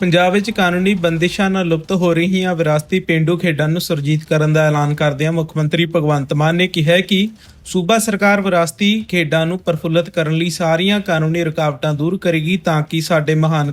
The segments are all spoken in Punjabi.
ਪੰਜਾਬ ਵਿੱਚ ਕਾਨੂੰਨੀ ਬੰਦਿਸ਼ਾਂ ਨਾਲ ਲੁਪਤ ਹੋ ਰਹੀਆਂ ਵਿਰਾਸਤੀ ਪਿੰਡੂ ਖੇਡਾਂ ਨੂੰ ਸੁਰਜੀਤ ਕਰਨ ਦਾ ਐਲਾਨ ਕਰਦਿਆਂ ਮੁੱਖ ਮੰਤਰੀ ਭਗਵੰਤ ਮਾਨ ਨੇ ਕਿਹਾ ਕਿ ਸੂਬਾ ਸਰਕਾਰ ਵਿਰਾਸਤੀ ਖੇਡਾਂ ਨੂੰ ਪ੍ਰਫੁੱਲਤ ਕਰਨ ਲਈ ਸਾਰੀਆਂ ਕਾਨੂੰਨੀ ਰੁਕਾਵਟਾਂ ਦੂਰ ਕਰੇਗੀ ਤਾਂ ਕਿ ਸਾਡੇ ਮਹਾਨ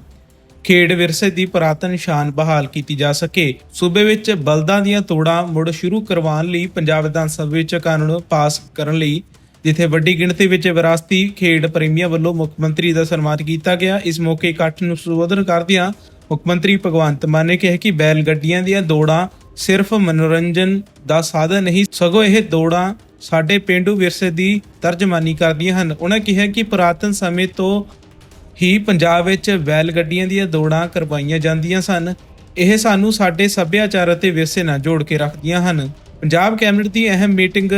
ਖੇਡ ਵਿਰਸੇ ਦੀ ਪੁਰਾਤਨ ਸ਼ਾਨ ਬਹਾਲ ਕੀਤੀ ਜਾ ਸਕੇ। ਸੂਬੇ ਵਿੱਚ ਬਲਦਾਂ ਦੀਆਂ ਤੋੜਾਂ ਮੁੜ ਸ਼ੁਰੂ ਕਰਵਾਉਣ ਲਈ ਪੰਜਾਬ ਵਿਧਾਨ ਸਭਾ ਵਿੱਚ ਕਾਨੂੰਨ ਪਾਸ ਕਰਨ ਲਈ, ਜਿੱਥੇ ਵੱਡੀ ਗਿਣਤੀ ਵਿੱਚ ਵਿਰਾਸਤੀ ਖੇਡ ਪ੍ਰੇਮੀਆਂ ਵੱਲੋਂ ਮੁੱਖ ਮੰਤਰੀ ਦਾ ਸਨਮਾਨ ਕੀਤਾ ਗਿਆ। ਇਸ ਮੌਕੇ ਇਕੱਠ ਨੂੰ ਸੰਬੋਧਨ ਕਰਦਿਆਂ ਮੁੱਖ ਮੰਤਰੀ ਭਗਵੰਤ ਮਾਨ ਨੇ ਕਿਹਾ ਕਿ ਬੈਲ ਗੱਡੀਆਂ ਦੀਆਂ ਦੌੜਾਂ ਸਿਰਫ ਮਨੋਰੰਜਨ ਦਾ ਸਾਧਨ ਨਹੀਂ, ਸਗੋਂ ਇਹ ਦੌੜਾਂ ਸਾਡੇ ਪਿੰਡੂ ਵਿਰਸੇ ਦੀ ਤਰਜਮਾਨੀ ਕਰਦੀਆਂ ਹਨ। ਉਹਨਾਂ ਕਿਹਾ ਕਿ ਪੁਰਾਤਨ ਸਮੇਂ ਤੋਂ ਹੀ ਪੰਜਾਬ ਵਿੱਚ ਬੈਲ ਗੱਡੀਆਂ ਦੀਆਂ ਦੌੜਾਂ ਕਰਵਾਈਆਂ ਜਾਂਦੀਆਂ ਸਨ। ਇਹ ਸਾਨੂੰ ਸਾਡੇ ਸੱਭਿਆਚਾਰ ਅਤੇ ਵਿਰਸੇ ਨਾਲ ਜੋੜ ਕੇ ਰੱਖਦੀਆਂ ਹਨ। ਪੰਜਾਬ ਕੈਬਨਿਟ ਦੀ ਅਹਿਮ ਮੀਟਿੰਗ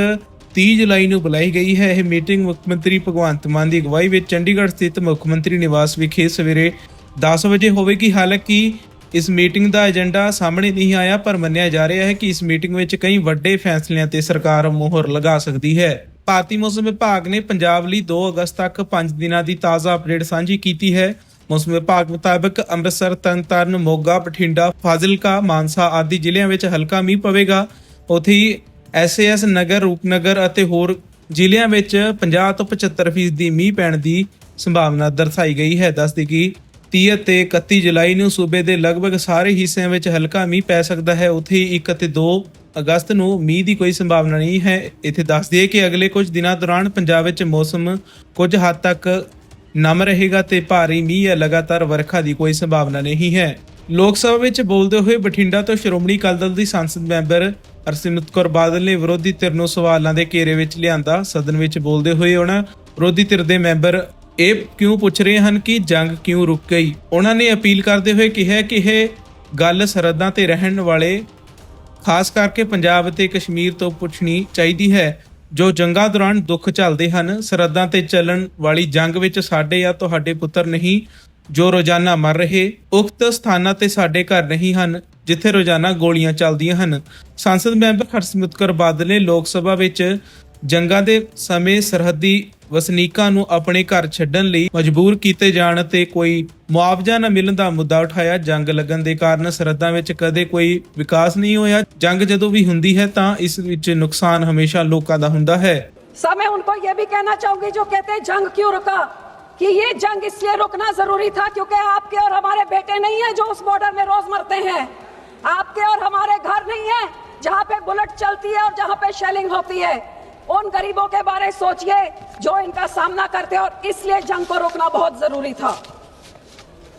30 ਜੁਲਾਈ ਨੂੰ ਬੁਲਾਈ ਗਈ ਹੈ। ਇਹ ਮੀਟਿੰਗ ਮੁੱਖ ਮੰਤਰੀ ਭਗਵੰਤ ਮਾਨ ਦੀ ਅਗਵਾਈ ਵਿੱਚ ਚੰਡੀਗੜ੍ਹ ਸਥਿਤ ਮੁੱਖ ਮੰਤਰੀ ਨਿਵਾਸ ਵਿਖੇ ਸਵੇਰੇ 10 ਵਜੇ ਹੋਵੇਗੀ ਹਾਲਾਂਕਿ ਇਸ ਮੀਟਿੰਗ ਦਾ ਏਜੰਡਾ ਸਾਹਮਣੇ ਨਹੀਂ ਆਇਆ, ਪਰ ਮੰਨਿਆ ਜਾ ਰਿਹਾ ਹੈ ਕਿ ਇਸ ਮੀਟਿੰਗ ਵਿੱਚ ਕਈ ਵੱਡੇ ਫੈਸਲਿਆਂ ਤੇ ਸਰਕਾਰ ਮੋਹਰ ਲਗਾ ਸਕਦੀ ਹੈ। ਭਾਰਤੀ ਮੌਸਮ ਵਿਭਾਗ ਨੇ ਪੰਜਾਬ ਲਈ 2 ਅਗਸਤ ਤੱਕ 5 ਦਿਨਾਂ ਦੀ ਤਾਜ਼ਾ ਅਪਡੇਟ ਸਾਂਝੀ ਕੀਤੀ ਹੈ। ਮੌਸਮ ਵਿਭਾਗ ਮੁਤਾਬਕ ਅੰਮ੍ਰਿਤਸਰ, ਤਰਨਤਾਰਨ, ਮੋਗਾ, ਬਠਿੰਡਾ, ਫਾਜ਼ਿਲਕਾ, ਮਾਨਸਾ ਆਦਿ ਜ਼ਿਲ੍ਹਿਆਂ ਵਿੱਚ ਹਲਕਾ ਮੀਂਹ ਪਵੇਗਾ। ਉੱਥੇ ਹੀ ਐਸਏਐਸ ਨਗਰ, ਰੂਪਨਗਰ ਅਤੇ ਹੋਰ ਜ਼ਿਲ੍ਹਿਆਂ ਵਿੱਚ 50 ਤੋਂ 75% ਫੀਸਦੀ ਦੀ ਮੀਂਹ ਪੈਣ ਦੀ ਸੰਭਾਵਨਾ ਦਰਸਾਈ ਗਈ ਹੈ। ਦੱਸਦੀ ਕਿ 30 ਅਤੇ 31 ਜੁਲਾਈ ਨੂੰ ਸੂਬੇ ਦੇ ਲਗਭਗ ਸਾਰੇ ਹਿੱਸਿਆਂ ਵਿੱਚ ਹਲਕਾ ਮੀਂਹ ਪੈ ਸਕਦਾ ਹੈ। ਉੱਥੇ ਹੀ 1 ਅਤੇ 2 ਅਗਸਤ ਨੂੰ ਮੀਂਹ ਦੀ ਕੋਈ ਸੰਭਾਵਨਾ ਨਹੀਂ ਹੈ। ਇੱਥੇ ਦੱਸ ਦਈਏ ਕਿ ਅਗਲੇ ਕੁਝ ਦਿਨਾਂ ਦੌਰਾਨ ਪੰਜਾਬ ਵਿੱਚ ਮੌਸਮ ਕੁਝ ਹੱਦ ਤੱਕ ਨਮ ਰਹੇਗਾ ਤੇ ਭਾਰੀ ਮੀਂਹ ਜਾਂ ਲਗਾਤਾਰ ਵਰਖਾ ਦੀ ਕੋਈ ਸੰਭਾਵਨਾ ਨਹੀਂ ਹੈ। ਲੋਕ ਸਭਾ ਵਿੱਚ ਬੋਲਦੇ ਹੋਏ ਬਠਿੰਡਾ ਤੋਂ ਸ਼੍ਰੋਮਣੀ ਅਕਾਲੀ ਦਲ ਦੀ ਸੰਸਦ ਮੈਂਬਰ ਹਰਸਿਮਰਤ ਕੌਰ ਬਾਦਲ ਨੇ ਵਿਰੋਧੀ ਧਿਰ ਨੂੰ ਸਵਾਲਾਂ ਦੇ ਘੇਰੇ ਵਿੱਚ ਲਿਆਂਦਾ। ਸਦਨ ਵਿੱਚ ਬੋਲਦੇ ਹੋਏ ਉਹਨਾਂ ਵਿਰੋਧੀ ਧਿਰ ਦੇ ਮੈਂਬਰ ਇਹ ਕਿਉਂ ਪੁੱਛ ਰਹੇ ਹਨ ਕਿ ਜੰਗ ਕਿਉਂ ਰੁਕ ਗਈ? ਉਹਨਾਂ ਨੇ ਅਪੀਲ ਕਰਦੇ ਹੋਏ ਕਿਹਾ ਕਿ ਇਹ ਗੱਲ ਸਰਹੱਦਾਂ ਤੇ ਰਹਿਣ ਵਾਲੇ, ਖਾਸ ਕਰਕੇ ਪੰਜਾਬ ਅਤੇ ਕਸ਼ਮੀਰ ਤੋਂ ਪੁੱਛਣੀ ਚਾਹੀਦੀ ਹੈ, ਜੋ ਜੰਗਾਂ ਦੌਰਾਨ ਦੁੱਖ ਝੱਲਦੇ ਹਨ। ਸਰਹੱਦਾਂ ਤੇ ਚੱਲਣ ਵਾਲੀ ਜੰਗ ਵਿੱਚ ਸਾਡੇ ਜਾਂ ਤੁਹਾਡੇ ਪੁੱਤਰ ਨਹੀਂ, ਜੋ ਰੋਜ਼ਾਨਾ ਮਰ ਰਹੇ, ਉਕਤ ਸਥਾਨਾਂ ਤੇ ਸਾਡੇ ਘਰ ਨਹੀਂ ਹਨ, ਜਿੱਥੇ ਰੋਜ਼ਾਨਾ ਗੋਲੀਆਂ ਚੱਲਦੀਆਂ ਹਨ। ਸੰਸਦ ਮੈਂਬਰ ਹਰਸਿਮਰਤ ਕੌਰ ਬਾਦਲ ਨੇ ਲੋਕ ਸਭਾ ਵਿੱਚ ਜੰਗਾਂ ਦੇ ਸਮੇਂ ਸਰਹੱਦੀ ਵਸਨੀਕਾਂ ਨੂੰ ਆਪਣੇ ਘਰ ਛੱਡਣ ਲਈ ਮਜਬੂਰ ਕੀਤੇ ਜਾਣ ਤੇ ਕੋਈ ਮੁਆਵਜ਼ਾ ਨਾ ਮਿਲਣ ਦਾ ਮੁੱਦਾ ਉਠਾਇਆ ਜੰਗ ਲੱਗਣ ਦੇ ਕਾਰਨ ਸਰਹੱਦਾਂ ਵਿੱਚ ਕਦੇ ਕੋਈ ਵਿਕਾਸ ਨਹੀਂ ਹੋਇਆ ਜੰਗ ਜਦੋਂ ਵੀ ਹੁੰਦੀ ਹੈ ਤਾਂ ਇਸ ਵਿੱਚ ਨੁਕਸਾਨ ਹਮੇਸ਼ਾ ਲੋਕਾਂ ਦਾ ਹੁੰਦਾ ਹੈ सब मैं उनको ये भी कहना चाहूंगी जो कहते हैं जंग क्यों रुका कि ये जंग इसलिए रुकना जरूरी था क्योंकि आपके और हमारे बेटे नहीं है जो उस बॉर्डर में रोज मरते हैं आपके और हमारे घर नहीं है जहां पे बुलेट चलती है और जहां पे शेलिंग होती है उन गरीबों के बारे सोचिए जो इनका सामना करते और इसलिए जंग को रोकना बहुत ज़रूरी था।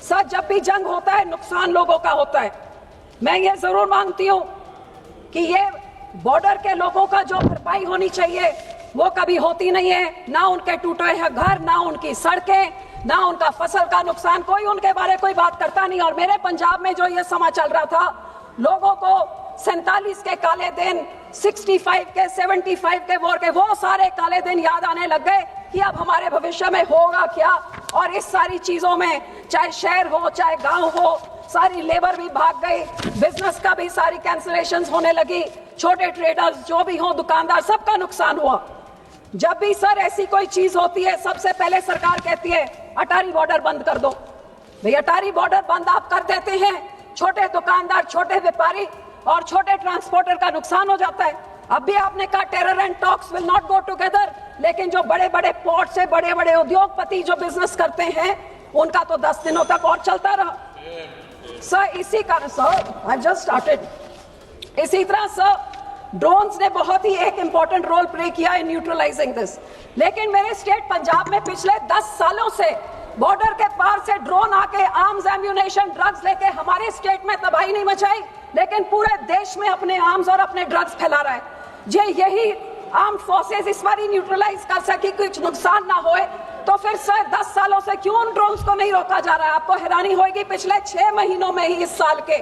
सर, जब भी जंग होता है, नुकसान लोगों का होता है। मैं ये ज़रूर मांगती हूँ कि ये बॉर्डर के लोगों का जो भरपाई होनी चाहिए, वो कभी होती नहीं है। ना उनके टूटे हैं घर, ना उनकी सड़कें, ना उनका फ़सल का नुकसान। कोई उनके बारे कोई बात करता नहीं। और मेरे पंजाब में जो ये समा चल रहा था, लोगों को सैतालीस के काले दिन 65 के 75 के वोर के, वो सारे काले दिन याद आने लग गए कि अब हमारे भविष्य में होगा क्या। और इस सारी चीज़ों में, चाहे शहर हो, चाहे गाँव हो, सारी लेबर भी भाग गई बिज़नेस का भी सारी कैंसिलेशन होने लगी, छोटे ट्रेडर्स जो भी हो, दुकानदार, सबका नुकसान हुआ। जब भी सर ऐसी कोई चीज़ होती है, सबसे पहले सरकार कहती है, अटारी बॉर्डर बंद कर दो। भाई, अटारी बॉर्डर बंद आप कर देते हैं। छोटे दुकानदार, छोटे व्यापारी और छोटे ट्रांसपोर्टर का नुकसान हो जाता है। अब भी आपने कहा terror and talks will not go together लेकिन जो बड़े बड़े पोर्ट से बड़े बड़े उद्योगपति जो बिज़नेस करते हैं, उनका तो दस दिनों तक और चलता रहा। सर इसी कारण सर आई जस्ट स्टार्टेड इसी तरह सर ड्रोन्स ने बहुत ही एक इंपॉर्टेंट रोल प्ले किया इन न्यूट्रलाइजिंग दिस लेकिन मेरे स्टेट पंजाब में पिछले 10 सालों से बॉर्डर के पार से ड्रोन आके आर्म्स एम्यूनेशन ड्रग्स लेके हमारे स्टेट में तबाही नहीं मचाई। लेकिन पूरे देश में अपने आर्म्स और अपने ड्रग्स फैला रहा है। जे यही आर्म फोर्सेस इस बार ही न्यूट्रलाइज कर सके कुछ नुकसान ना होए। तो फिर सर दस सालों से क्यों उन ड्रोन्स को नहीं रोका जा रहा है? आपको हैरानी होगी पिछले छह महीनों में ही इस साल के।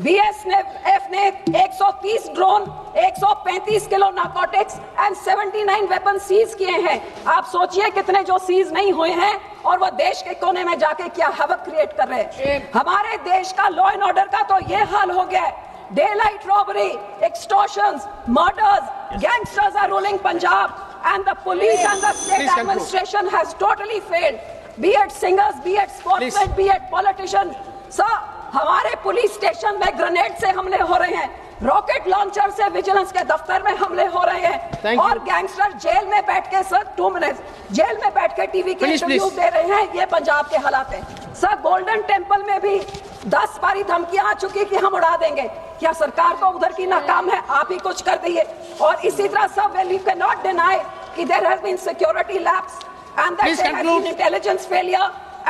बीएसएफ ने 130 drone 135 kilo narcotics and 79 weapon seize किए हैं। आप सोचिए कितने जो सीज नहीं हुए हैं और वो देश के कोने में जाके क्या हवक क्रिएट कर रहे हैं। हमारे देश का लॉ एंड ऑर्डर का तो ये हाल हो गया है। Daylight robbery extortions murders gangsters are ruling Punjab and the police and the state administration has totally failed be it singers be it sportsmen be it politicians sir हमारे पुलिस स्टेशन में ग्रेनेड से हमले हो रहे हैं। रॉकेट लॉन्चर से विजिलेंस के दफ्तर में हमले हो रहे हैं। और गैंगस्टर जेल में बैठ के सर टू मिनट्स जेल में बैठ के टीवी के इंटरव्यू दे रहे हैं ये पंजाब के हालात है। सर गोल्डन टेंपल में भी दस बारी धमकियाँ आ चुकी कि हम उड़ा देंगे। क्या सरकार को उधर की नाकाम है? आप ही कुछ कर दिए। और इसी तरह सब well you can not deny कि there has been security lapse and that Please there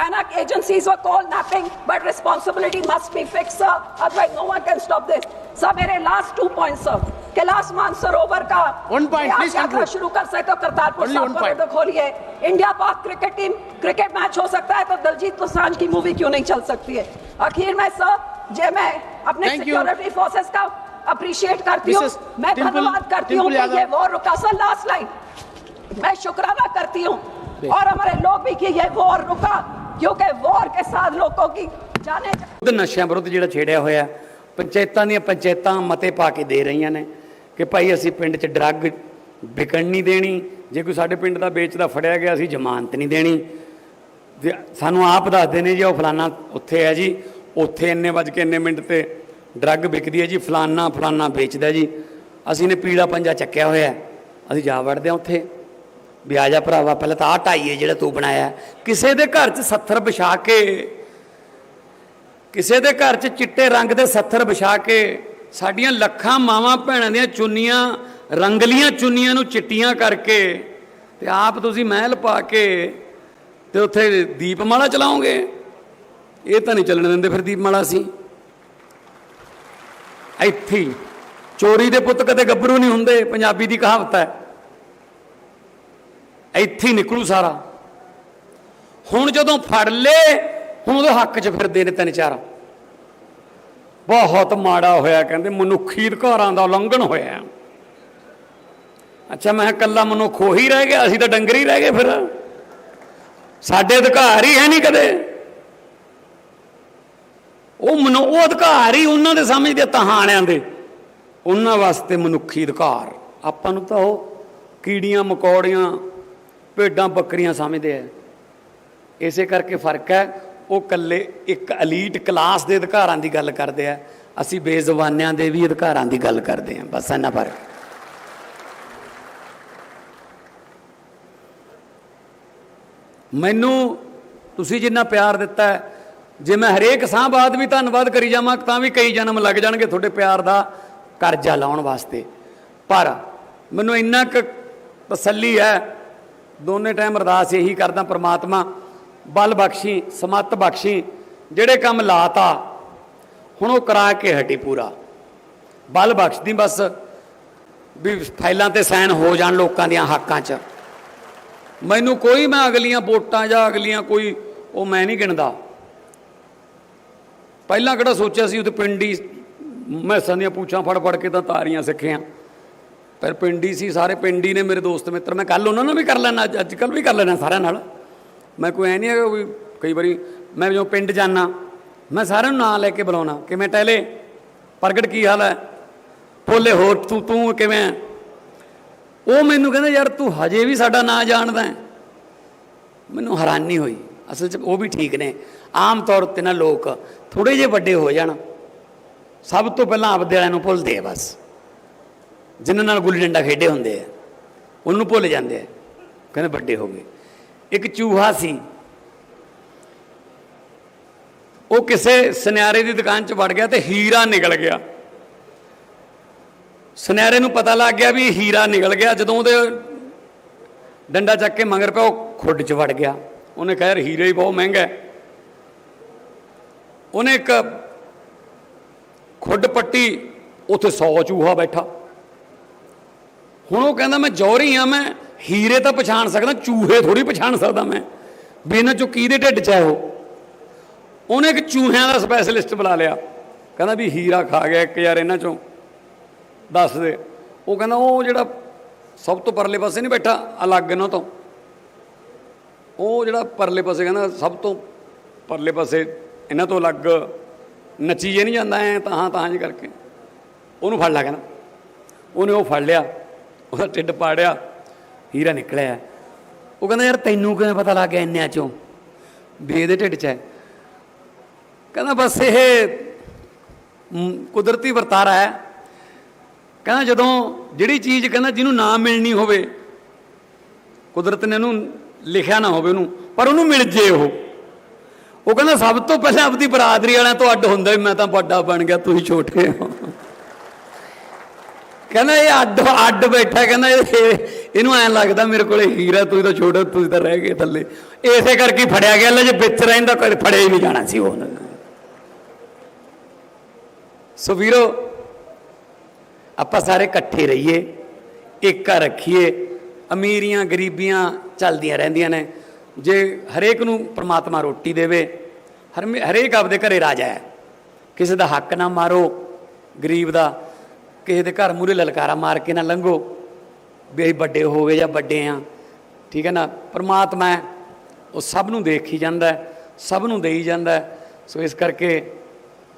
our agencies were called napping but responsibility must be fixed sir otherwise no one can stop this sir मेरे last two points sir Kailash Mansarovar का One point, please यात्रा. शुरू कर सकते हो करतारपुर साहब खोलिए इंडिया पाक क्रिकेट टीम क्रिकेट मैच हो सकता है तो दलजीत दोसांझ की मूवी क्यों नहीं चल सकती है आखिर में सर जे मैं अपने. सिक्योरिटी फोर्सेस का अप्रिशिएट करती हूँ. मैं धन्यवाद करती हूँ ये. वॉर रुका सर लास्ट लाइन मैं शुक्राना करती हूँ और हमारे लोग भी कि ये वॉर रुका क्योंकि वॉर के साथ लोगों की जाने ਵਿਰੁੱਧ ਨਸ਼ਿਆਂ ਵਿਰੁੱਧ ਜਿਹੜਾ ਛੇੜਿਆ ਹੋਇਆ ਪੰਚਾਇਤਾਂ ਦੀਆਂ ਪੰਚਾਇਤਾਂ ਮਤੇ ਪਾ ਕੇ ਦੇ ਰਹੀਆਂ ਨੇ ਕਿ ਭਾਈ ਅਸੀਂ ਪਿੰਡ 'ਚ ਡਰੱਗ ਵਿਕਣ ਨਹੀਂ ਦੇਣੀ ਜੇ ਕੋਈ ਸਾਡੇ ਪਿੰਡ ਦਾ ਵੇਚਦਾ ਫੜਿਆ ਗਿਆ ਅਸੀਂ ਜ਼ਮਾਨਤ ਨਹੀਂ ਦੇਣੀ ਤੇ ਸਾਨੂੰ ਆਪ ਦੱਸਦੇ ਨੇ ਜੀ ਉਹ ਫਲਾਨਾ ਉੱਥੇ ਹੈ ਜੀ ਉੱਥੇ ਇੰਨੇ ਵੱਜ ਕੇ ਇੰਨੇ ਮਿੰਟ ਤੇ ਡਰੱਗ ਵਿਕਦੀ ਹੈ ਜੀ ਫਲਾਨਾ ਫਲਾਨਾ ਵੇਚਦਾ ਜੀ ਅਸੀਂ ਨੇ ਪੀਲਾ ਪੰਜਾ ਚੱਕਿਆ ਹੋਇਆ ਹੈ। ਅਸੀਂ ਜਾ ਵੜਦੇ ਹਾਂ ਉੱਥੇ ਵੀ ਆ ਜਾ ਭਰਾਵਾ, ਪਹਿਲਾਂ ਤਾਂ ਆਹ ਢਾਈਏ ਜਿਹੜਾ ਤੂੰ ਬਣਾਇਆ। ਕਿਸੇ ਦੇ ਘਰ 'ਚ ਸੱਥਰ ਵਿਛਾ ਕੇ, ਕਿਸੇ ਦੇ ਘਰ 'ਚ ਚਿੱਟੇ ਰੰਗ ਦੇ ਸੱਥਰ ਵਿਛਾ ਕੇ, ਸਾਡੀਆਂ ਲੱਖਾਂ ਮਾਵਾਂ ਭੈਣਾਂ ਦੀਆਂ ਚੁੰਨੀਆਂ, ਰੰਗਲੀਆਂ ਚੁੰਨੀਆਂ ਨੂੰ ਚਿੱਟੀਆਂ ਕਰਕੇ ਤੇ ਆਪ ਤੁਸੀਂ ਮਹਿਲ ਪਾ ਕੇ ਤੇ ਉੱਥੇ ਦੀਪਮਾਲਾ ਚਲਾਓਗੇ। ਇਹ ਤਾਂ ਨਹੀਂ ਚੱਲਣ ਦਿੰਦੇ ਫਿਰ ਦੀਪਮਾਲਾ ਸੀ ਇੱਥੇ ਚੋਰੀ ਦੇ ਪੁੱਤ ਕਦੇ ਗੱਭਰੂ ਨਹੀਂ ਹੁੰਦੇ, ਪੰਜਾਬੀ ਦੀ ਕਹਾਵਤ ਹੈ। ਇੱਥੇ ਹੀ ਨਿਕਲੂ ਸਾਰਾ। ਹੁਣ ਜਦੋਂ ਫੜ ਲਏ ਹੁਣ ਉਹਦੇ ਹੱਕ 'ਚ ਫਿਰਦੇ ਨੇ ਤਿੰਨ ਚਾਰ। ਬਹੁਤ ਮਾੜਾ ਹੋਇਆ, ਕਹਿੰਦੇ ਮਨੁੱਖੀ ਅਧਿਕਾਰਾਂ ਦਾ ਉਲੰਘਣ ਹੋਇਆ। ਅੱਛਾ, ਮੈਂ ਕੱਲਾ ਮਨੁੱਖ ਉਹੀ ਰਹਿ ਗਿਆ, ਅਸੀਂ ਤਾਂ ਡੰਗਰ ਹੀ ਰਹਿ ਗਏ ਫਿਰ। ਸਾਡੇ ਅਧਿਕਾਰ ਹੀ ਹੈ ਨਹੀਂ ਕਦੇ। ਉਹ ਮਨੁ, ਉਹ ਅਧਿਕਾਰ ਹੀ ਉਹਨਾਂ ਦੇ ਸਮਝਦੇ ਤਹਾਣਿਆਂ ਦੇ। ਉਹਨਾਂ ਵਾਸਤੇ ਮਨੁੱਖੀ ਅਧਿਕਾਰ। ਆਪਾਂ ਨੂੰ ਤਾਂ ਉਹ ਕੀੜੀਆਂ, ਮਕੌੜੀਆਂ ਭੇਡਾਂ ਬੱਕਰੀਆਂ ਸਮਝਦੇ ਆ। ਇਸੇ ਕਰਕੇ ਫ਼ਰਕ ਹੈ, ਉਹ ਕੱਲੇ ਇੱਕ ਐਲੀਟ ਕਲਾਸ ਦੇ ਅਧਿਕਾਰਾਂ ਦੀ ਗੱਲ ਕਰਦੇ ਆ। ਅਸੀਂ ਬੇਜ਼ੁਬਾਨਿਆਂ ਦੇ ਵੀ ਅਧਿਕਾਰਾਂ ਦੀ ਗੱਲ ਕਰਦੇ ਆ। ਬਸ ਇੰਨਾ ਫ਼ਰਕ। ਮੈਨੂੰ ਤੁਸੀਂ ਜਿੰਨਾ ਪਿਆਰ ਦਿੱਤਾ ਜੇ ਮੈਂ ਹਰੇਕ ਸਾਹ ਬਾਅਦ ਵੀ ਧੰਨਵਾਦ ਕਰੀ ਜਾਵਾਂ, ਤਾਂ ਵੀ ਕਈ ਜਨਮ ਲੱਗ ਜਾਣਗੇ ਤੁਹਾਡੇ ਪਿਆਰ ਦਾ ਕਰਜ਼ਾ ਲਾਉਣ ਵਾਸਤੇ। ਪਰ ਮੈਨੂੰ ਇੰਨਾ ਕੁ ਤਸੱਲੀ ਹੈ ਦੋਨੇ ਟਾਈਮ ਅਰਦਾਸ ਇਹੀ ਕਰਦਾ ਪ੍ਰਮਾਤਮਾ, ਬਲ ਬਖਸ਼ੀ, ਸਮੱਤ ਬਖਸ਼ੀ, ਜਿਹੜੇ ਕੰਮ ਲਾਤਾ, ਹੁਣ ਉਹ ਕਰਾ ਕੇ ਹਟੀ ਪੂਰਾ। ਬਲ ਬਖਸ਼ਦੀ ਬਸ, ਵੀ ਫਾਈਲਾਂ ਤੇ ਸਾਈਨ ਹੋ ਜਾਣ ਲੋਕਾਂ ਦੀਆਂ ਹੱਕਾਂ 'ਚ। ਮੈਨੂੰ ਕੋਈ, ਮੈਂ ਅਗਲੀਆਂ ਵੋਟਾਂ ਜਾਂ ਅਗਲੀਆਂ ਕੋਈ, ਉਹ ਮੈਂ ਨਹੀਂ ਗਿਣਦਾ। ਪਹਿਲਾਂ ਕਿਹੜਾ ਸੋਚਿਆ ਸੀ, ਉਹ ਪਿੰਡੀ ਮੈਸਾਂ ਦੀਆਂ ਪੂਛਾਂ ਫੜ ਫੜ ਕੇ ਤਾਂ ਤਾਰੀਆਂ ਸਿੱਖੀਆਂ। ਪਰ ਪਿੰਡੀ ਸੀ, ਸਾਰੇ ਪਿੰਡੀ ਨੇ ਮੇਰੇ ਦੋਸਤ ਮਿੱਤਰ, ਮੈਂ ਕੱਲ ਉਹਨਾਂ ਨਾਲ ਵੀ ਕਰ ਲੈਣਾ ਅੱਜ ਕੱਲ ਵੀ ਕਰ ਲੈਣਾ ਸਾਰਿਆਂ ਨਾਲ। ਮੈਂ ਕੋਈ ਐ ਨਹੀਂ ਹੈਗਾ ਵੀ ਕਈ ਵਾਰੀ ਮੈਂ ਜਦੋਂ ਪਿੰਡ ਜਾਣਾ ਮੈਂ ਸਾਰਿਆਂ ਨੂੰ ਨਾਂ ਲੈ ਕੇ ਬੁਲਾਉਣਾ ਕਿਵੇਂ ਟਹਿਲੇ, ਪ੍ਰਗਟ ਕੀ ਹਾਲ ਹੈ? ਭੋਲੇ ਹੋਰ ਤੂੰ ਤੂੰ ਕਿਵੇਂ ਉਹ ਮੈਨੂੰ ਕਹਿੰਦਾ, ਯਾਰ ਤੂੰ ਹਜੇ ਵੀ ਸਾਡਾ ਨਾਂ ਜਾਣਦਾ ਹੈ। ਮੈਨੂੰ ਹੈਰਾਨੀ ਹੋਈ। ਅਸਲ 'ਚ ਉਹ ਵੀ ਠੀਕ ਨੇ। ਆਮ ਤੌਰ ਤੇ ਨਾ ਲੋਕ ਥੋੜੇ ਜਿਹੇ ਵੱਡੇ ਹੋ ਜਾਣ। ਸਭ ਤੋਂ ਪਹਿਲਾਂ ਆਪਦੇ ਵਾਲਿਆਂ ਨੂੰ ਭੁੱਲਦੇ ਆ ਬਸ। ਜਿਨ੍ਹਾਂ ਨਾਲ ਗੁੱਲੀ ਡੰਡਾ ਖੇਡੇ ਹੁੰਦੇ ਆ, ਉਹਨੂੰ ਭੁੱਲ ਜਾਂਦੇ ਆ। ਕਹਿੰਦੇ ਵੱਡੇ ਹੋ ਗਏ। ਇੱਕ ਚੂਹਾ ਸੀ। ਉਹ ਕਿਸੇ ਸੁਨਿਆਰੇ ਦੀ ਦੁਕਾਨ 'ਚ ਵੜ ਗਿਆ ਤੇ ਹੀਰਾ ਨਿਕਲ ਗਿਆ। ਸੁਨਿਆਰੇ ਨੂੰ ਪਤਾ ਲੱਗ ਗਿਆ ਵੀ ਹੀਰਾ ਨਿਕਲ ਗਿਆ। ਜਦੋਂ ਉਹਦੇ ਡੰਡਾ ਚੱਕ ਕੇ ਮਗਰ ਪਿਆ, ਉਹ ਖੁੱਡ 'ਚ ਵੜ ਗਿਆ। ਉਹਨੇ ਕਿਹਾ, ਯਾਰ ਹੀਰਾ ਹੀ ਬਹੁਤ ਮਹਿੰਗਾ ਹੈ ਉਹਨੇ ਇੱਕ ਖੁੱਡ ਪੱਟੀ, ਉੱਥੇ 100 ਚੂਹਾ ਬੈਠਾ। ਹੁਣ ਉਹ ਕਹਿੰਦਾ ਮੈਂ ਜੌਹਰੀ ਆ ਮੈਂ ਹੀਰੇ ਤਾਂ ਪਛਾਣ ਸਕਦਾ, ਚੂਹੇ ਥੋੜੀ ਪਛਾਣ ਸਕਦਾ ਮੈਂ। ਵੀ ਇਹਨਾਂ ਚੋਂ ਕਿਹਦੇ ਢਿੱਡ 'ਚ ਹੈ ਉਹ? ਉਹਨੇ ਇੱਕ ਚੂਹਿਆਂ ਦਾ ਸਪੈਸ਼ਲਿਸਟ ਬੁਲਾ ਲਿਆ। ਕਹਿੰਦਾ ਵੀ ਹੀਰਾ ਖਾ ਗਿਆ ਇੱਕ ਯਾਰ ਇਹਨਾਂ ਚੋਂ। ਦੱਸ ਦੇ। ਉਹ ਕਹਿੰਦਾ ਉਹ ਜਿਹੜਾ ਸਭ ਤੋਂ ਪਰਲੇ ਪਾਸੇ ਨਹੀਂ ਬੈਠਾ, ਅਲੱਗ ਇਹਨਾਂ ਤੋਂ। ਉਹ ਜਿਹੜਾ ਪਰਲੇ ਪਾਸੇ ਕਹਿੰਦਾ ਸਭ ਤੋਂ ਪਰਲੇ ਪਾਸੇ ਇਹਨਾਂ ਤੋਂ ਅਲੱਗ, ਨੱਚੀ ਜੇ ਨਹੀਂ ਜਾਂਦਾ ਐ ਤਾਂ ਤਾਂ ਜੀ ਕਰਕੇ। ਉਹਨੂੰ ਫੜ ਲਿਆ ਕਹਿੰਦਾ। ਉਹਨੇ ਉਹ ਫੜ ਲਿਆ। ਉਹਦਾ ਢਿੱਡ ਪਾੜਿਆ, ਹੀਰਾ ਨਿਕਲਿਆ। ਉਹ ਕਹਿੰਦਾ, ਯਾਰ ਤੈਨੂੰ ਕਿਵੇਂ ਪਤਾ ਲੱਗ ਗਿਆ ਇੰਨਿਆਂ ਚੋਂ? ਵੀ ਇਹਦੇ ਢਿੱਡ 'ਚ ਹੈ। ਕਹਿੰਦਾ, ਬਸ ਇਹ ਕੁਦਰਤੀ ਵਰਤਾਰਾ ਹੈ। ਕਹਿੰਦਾ, ਜਦੋਂ ਜਿਹੜੀ ਚੀਜ਼ ਕਹਿੰਦਾ ਜਿਹਨੂੰ ਨਾ ਮਿਲਣੀ ਹੋਵੇ, ਕੁਦਰਤ ਨੇ ਉਹਨੂੰ ਲਿਖਿਆ ਨਾ ਹੋਵੇ ਉਹਨੂੰ, ਪਰ ਉਹਨੂੰ ਮਿਲ ਜੇ ਉਹ। ਉਹ ਕਹਿੰਦਾ, ਸਭ ਤੋਂ ਪਹਿਲਾਂ ਆਪਦੀ ਬਰਾਦਰੀ ਵਾਲਿਆਂ ਤੋਂ ਅੱਡ ਹੁੰਦਾ ਵੀ ਮੈਂ ਤਾਂ ਵੱਡਾ ਬਣ ਗਿਆ, ਤੁਸੀਂ ਛੋਟੇ ਹੋ। ਕਹਿੰਦਾ ਇਹ ਅੱਡ ਅੱਡ ਬੈਠਾ, ਕਹਿੰਦਾ ਇਹ, ਇਹਨੂੰ ਐਂ ਲੱਗਦਾ ਮੇਰੇ ਕੋਲੇ ਹੀਰਾ ਤੁਸੀਂ ਤਾਂ ਛੋਟਾ ਤੁਸੀਂ ਤਾਂ ਰਹਿ ਗਏ ਥੱਲੇ। ਇਸੇ ਕਰਕੇ ਫੜਿਆ ਗਿਆ, ਲੈ ਜੇ ਵਿੱਚ ਰਹਿੰਦਾ ਕੋਈ ਫੜਿਆ ਹੀ ਨਹੀਂ ਜਾਣਾ ਸੀ ਉਹ। ਸੋ ਵੀਰੋ, ਆਪਾਂ ਸਾਰੇ ਇਕੱਠੇ ਰਹੀਏ, ਏਕਾ ਰੱਖੀਏ, ਅਮੀਰੀਆਂ, ਗਰੀਬੀਆਂ ਚੱਲਦੀਆਂ ਰਹਿੰਦੀਆਂ ਨੇ। ਜੇ ਹਰੇਕ ਨੂੰ ਪ੍ਰਮਾਤਮਾ ਰੋਟੀ ਦੇਵੇ ਹਰ ਹਰੇਕ ਆਪਦੇ ਘਰੇ ਰਾਜਾ ਹੈ। ਕਿਸੇ ਦਾ ਹੱਕ ਨਾ ਮਾਰੋ, ਗਰੀਬ ਦਾ ਕਿਸੇ ਦੇ ਘਰ ਮੂਰੇ ਲਲਕਾਰਾ ਮਾਰ ਕੇ ਨਾ ਲੰਘੋ ਵੀ ਅਸੀਂ ਵੱਡੇ ਹੋ ਗਏ ਜਾਂ ਵੱਡੇ ਆ। ਠੀਕ ਹੈ ਨਾ? ਪਰਮਾਤਮਾ ਹੈ, ਉਹ ਸਭ ਨੂੰ ਦੇਖ ਹੀ ਜਾਂਦਾ ਸਭ ਨੂੰ ਦੇਈ ਜਾਂਦਾ ਸੋ ਇਸ ਕਰਕੇ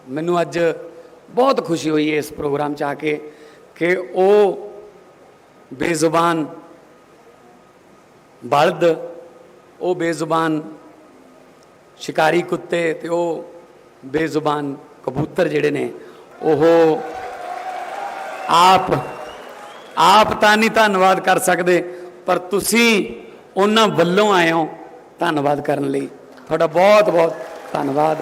ਮੈਨੂੰ ਅੱਜ ਬਹੁਤ ਖੁਸ਼ੀ ਹੋਈ ਹੈ ਇਸ ਪ੍ਰੋਗਰਾਮ 'ਚ ਆ ਕੇ ਕਿ ਉਹ ਬੇਜ਼ੁਬਾਨ ਬਲਦ ਉਹ ਬੇਜ਼ੁਬਾਨ ਸ਼ਿਕਾਰੀ ਕੁੱਤੇ ਤੇ ਉਹ ਬੇਜ਼ੁਬਾਨ ਕਬੂਤਰ ਜਿਹੜੇ ਨੇ ਉਹ ਆਪ ਆਪ ਤਾਂ ਨਹੀਂ ਧੰਨਵਾਦ ਕਰ ਸਕਦੇ, ਪਰ ਤੁਸੀਂ ਉਹਨਾਂ ਵੱਲੋਂ ਆਏ ਹੋ ਧੰਨਵਾਦ ਕਰਨ ਲਈ। ਤੁਹਾਡਾ ਬਹੁਤ ਬਹੁਤ ਧੰਨਵਾਦ।